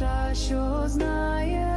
душа, що знає.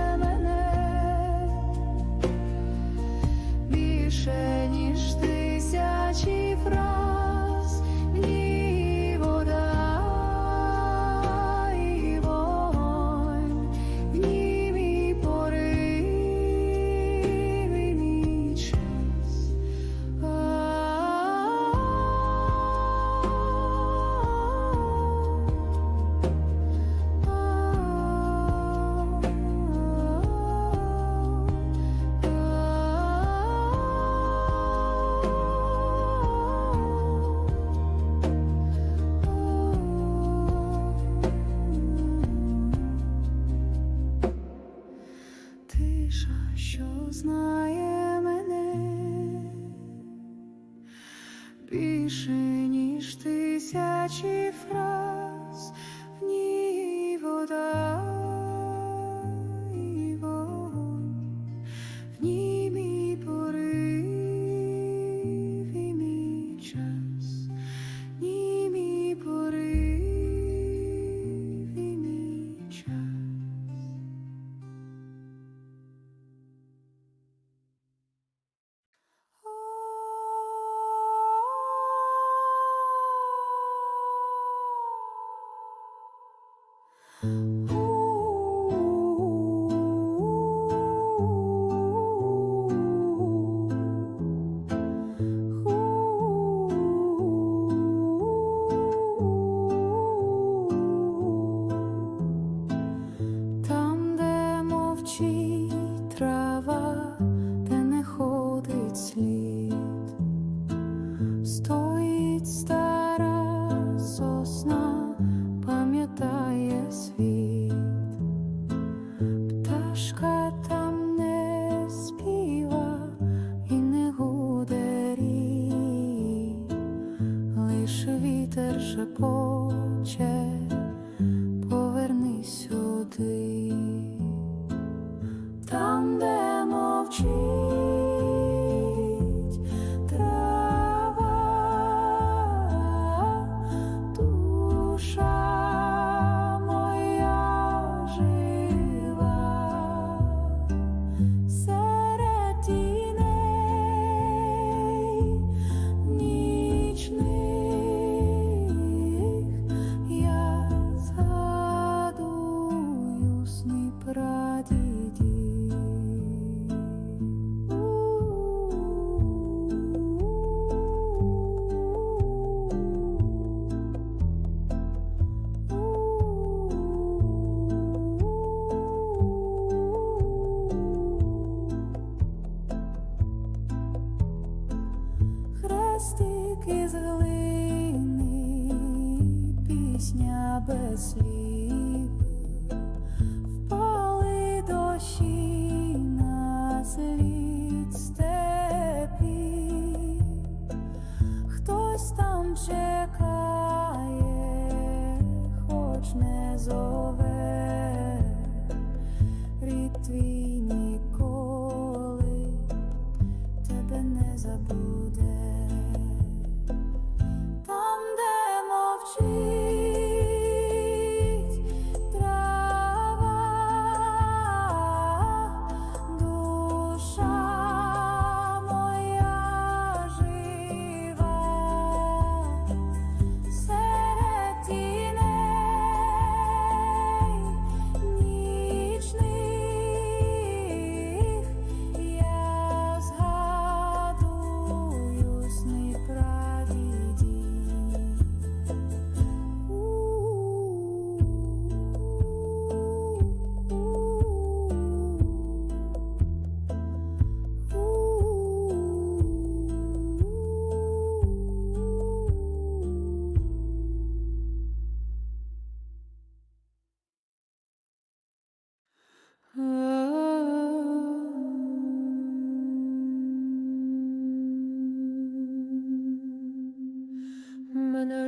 тиша, що знає мене більше. мостик із глини, пісня без слів, впали дощі на слід степі, хтось там чекає, хоч не зове рід твій.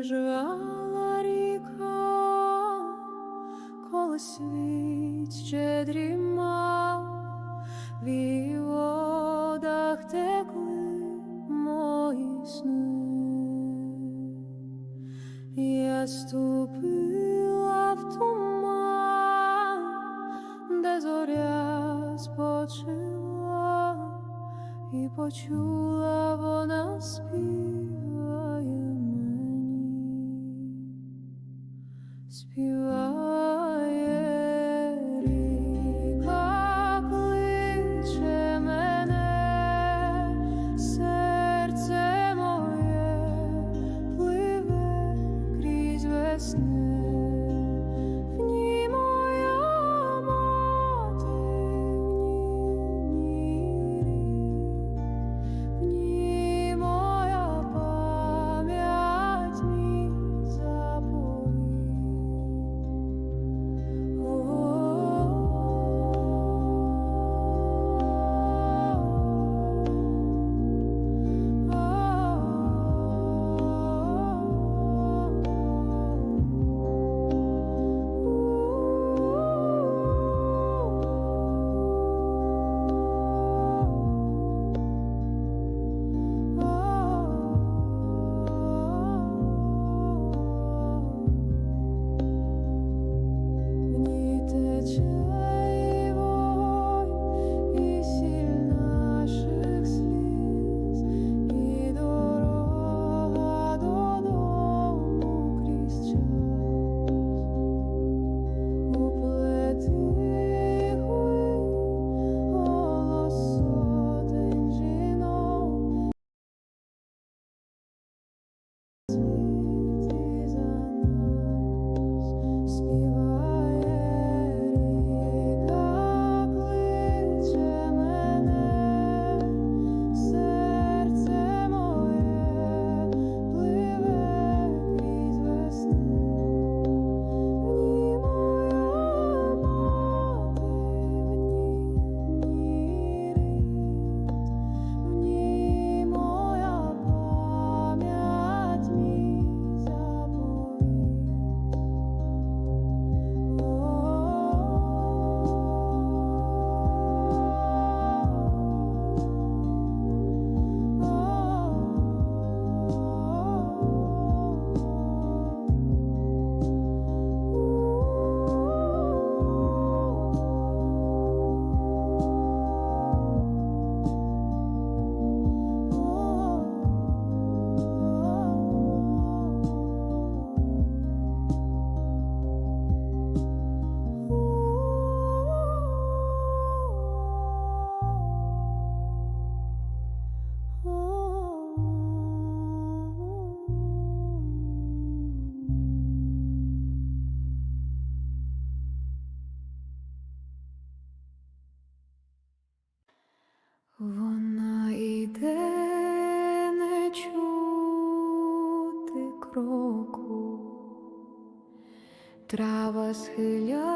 жвала ріка, коли світ ще дрімав, в її водах текли мої сни. Я ступила в туман, де зоря спочила і почула вона спів. last. схиляє.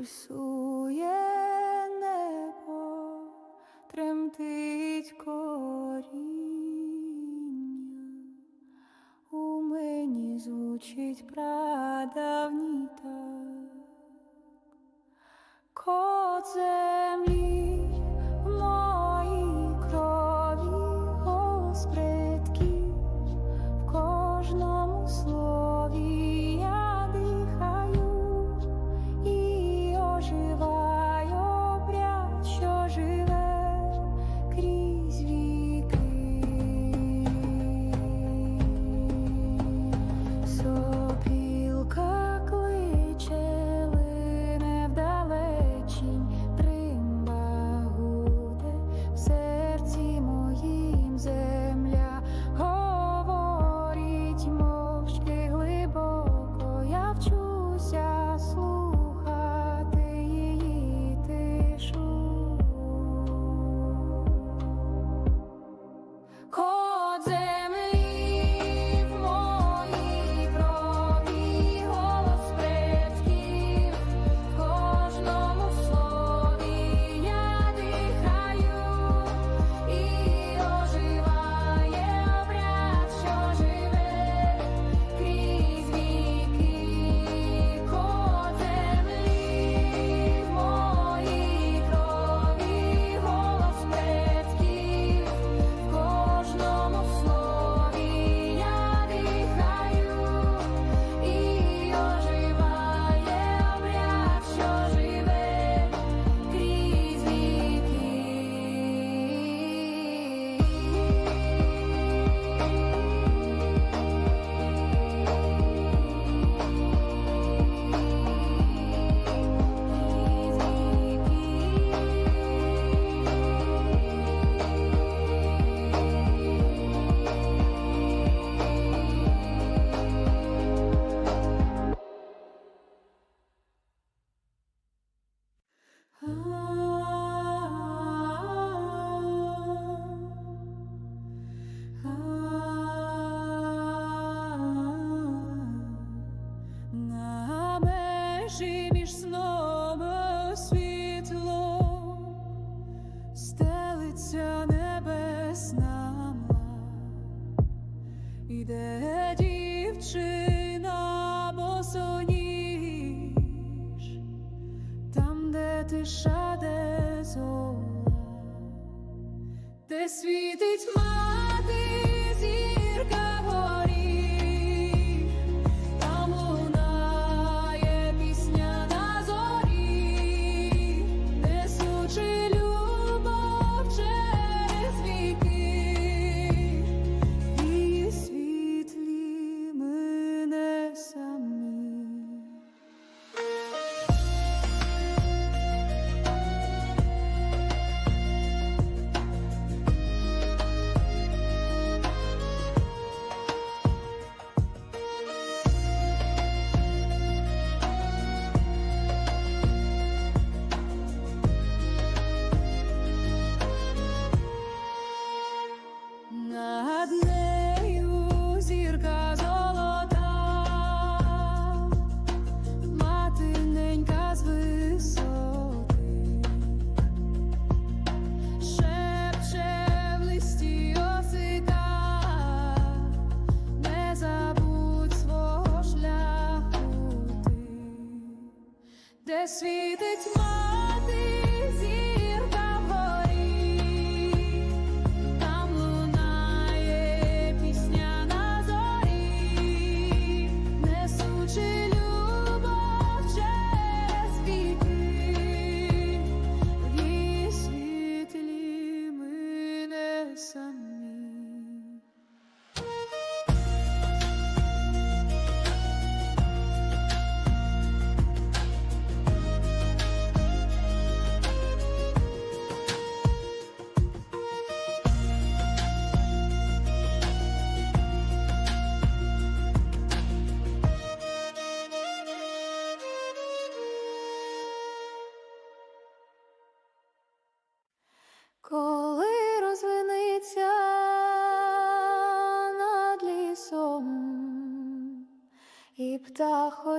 Пульсує небо, тремтить коріння. У мені звучить прадавній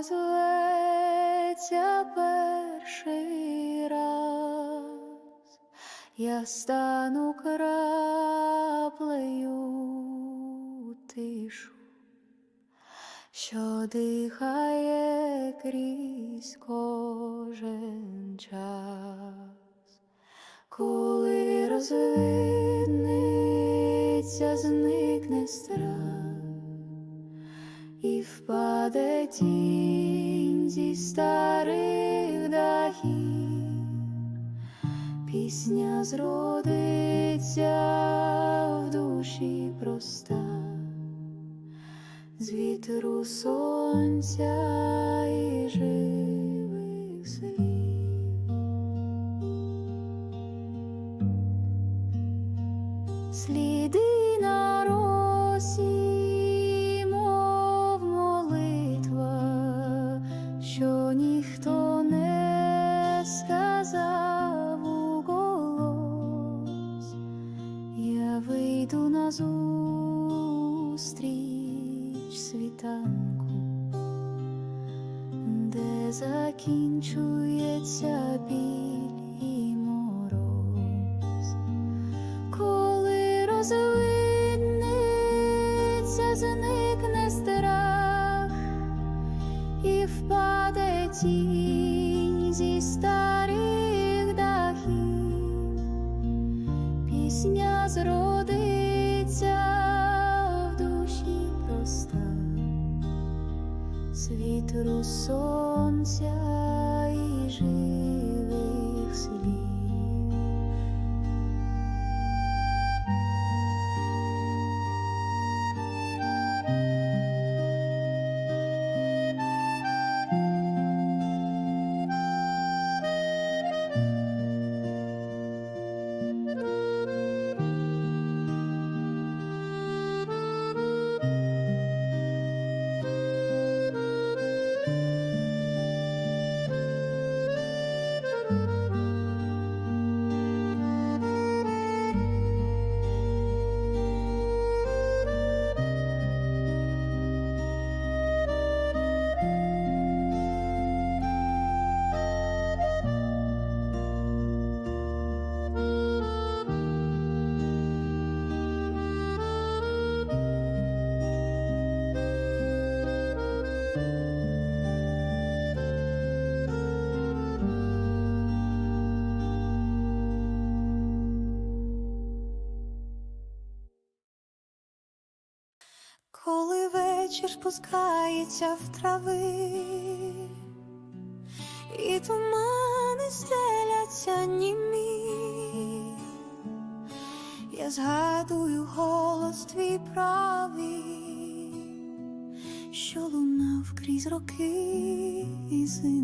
розлеться перший раз, я стану краплею тишу, що дихає крізь кожен час, коли розвидниться, зникне страх і впаде тінь зі старих дахів, пісня зродиться в душі проста, з вітру сонця і живих зустріч світанку, де закінчується біль вечір спускається в трави, і тумани стеляться німі, я згадую голос твій правий, що лунав крізь роки і зими,